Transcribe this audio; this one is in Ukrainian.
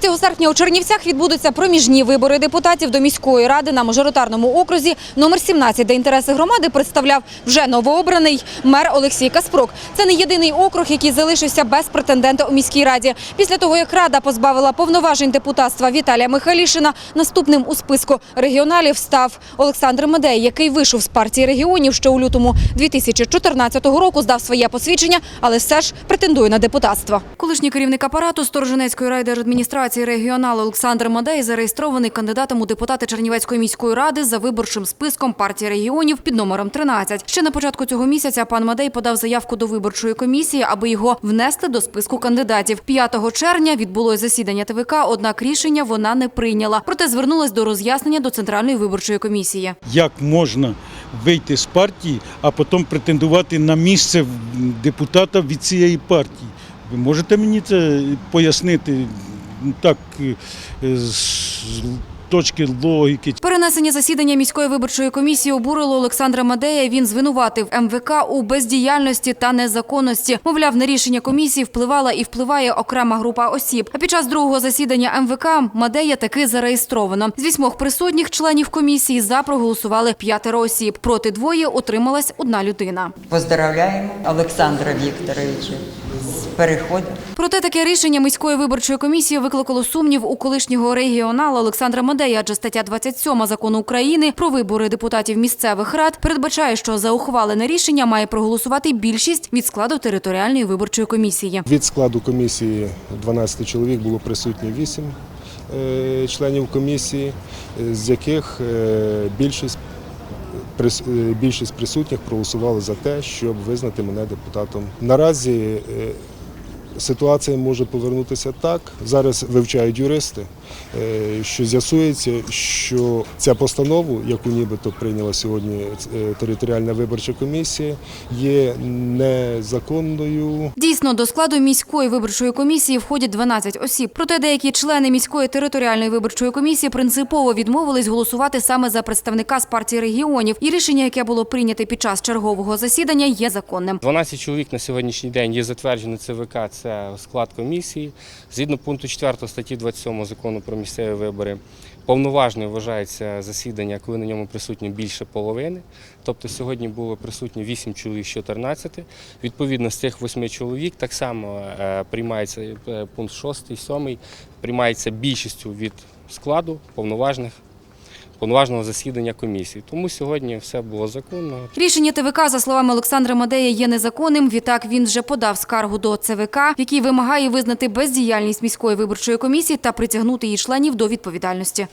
3 серпня у Чернівцях відбудуться проміжні вибори депутатів до міської ради на мажоритарному окрузі номер 17, де інтереси громади представляв вже новообраний мер Олексій Каспрук. Це не єдиний округ, який залишився без претендента у міській раді. Після того, як рада позбавила повноважень депутатства Віталія Михайлішина, наступним у списку регіоналів став Олександр Медей, який вийшов з партії регіонів ще у лютому 2014 року, здав своє посвідчення, але все ж претендує на депутатство. Колишній керівник апарату Сторожинецької райдержадміністрації регіонал Олександр Мадей зареєстрований кандидатом у депутати Чернівецької міської ради за виборчим списком партії регіонів під номером 13. Ще на початку цього місяця пан Мадей подав заявку до виборчої комісії, аби його внести до списку кандидатів. 5 червня відбулось засідання ТВК, однак рішення вона не прийняла. Проте звернулась до роз'яснення до Центральної виборчої комісії. як можна вийти з партії, а потім претендувати на місце депутата від цієї партії. Ви можете мені це пояснити так е, точки логіки? Перенесення засідання міської виборчої комісії обурило Олександра Мадея. Він звинуватив МВК у бездіяльності та незаконності. Мовляв, на рішення комісії впливала і впливає окрема група осіб. А під час другого засідання МВК Мадея таки зареєстровано. З вісьмох присутніх членів комісії за проголосували п'ятеро осіб. Проти двоє утрималась одна людина. Поздравляємо Олександра Вікторовича з переходом. Проте таке рішення міської виборчої комісії викликало сумнів у колишнього регіонала Олександра Мадея, адже стаття 27 закону України про вибори депутатів місцевих рад передбачає, що за ухвалене рішення має проголосувати більшість від складу територіальної виборчої комісії. Від складу комісії 12 чоловік було присутні 8 е, членів комісії, е, з яких е, більшість більшість присутніх проголосували за те, щоб визнати мене депутатом. Наразі ситуація може повернутися так. Зараз вивчають юристи, е, що з'ясується, що ця постанову, яку нібито прийняла сьогодні е, територіальна виборча комісія, є незаконною. Дійсно, до складу міської виборчої комісії входять 12 осіб. Проте деякі члени міської територіальної виборчої комісії принципово відмовились голосувати саме за представника з партії регіонів. І рішення, яке було прийняте під час чергового засідання, є законним. 12 чоловік на сьогоднішній день є затверджено ЦВК, це склад комісії. Згідно пункту 4 статті 27 закону про місцеві вибори, повноважною вважається засідання, коли на ньому присутні більше половини. Тобто сьогодні було присутні 8 чоловік з 14. Відповідно, з цих 8 чоловік так само е, приймається е, пункт 6, 7, приймається більшістю від складу повноважних. Повноважного засідання комісії. Тому сьогодні все було законно. Рішення ТВК, за словами Олександра Мадея, є незаконним. Відтак він вже подав скаргу до ЦВК, в якій вимагає визнати бездіяльність міської виборчої комісії та притягнути її членів до відповідальності.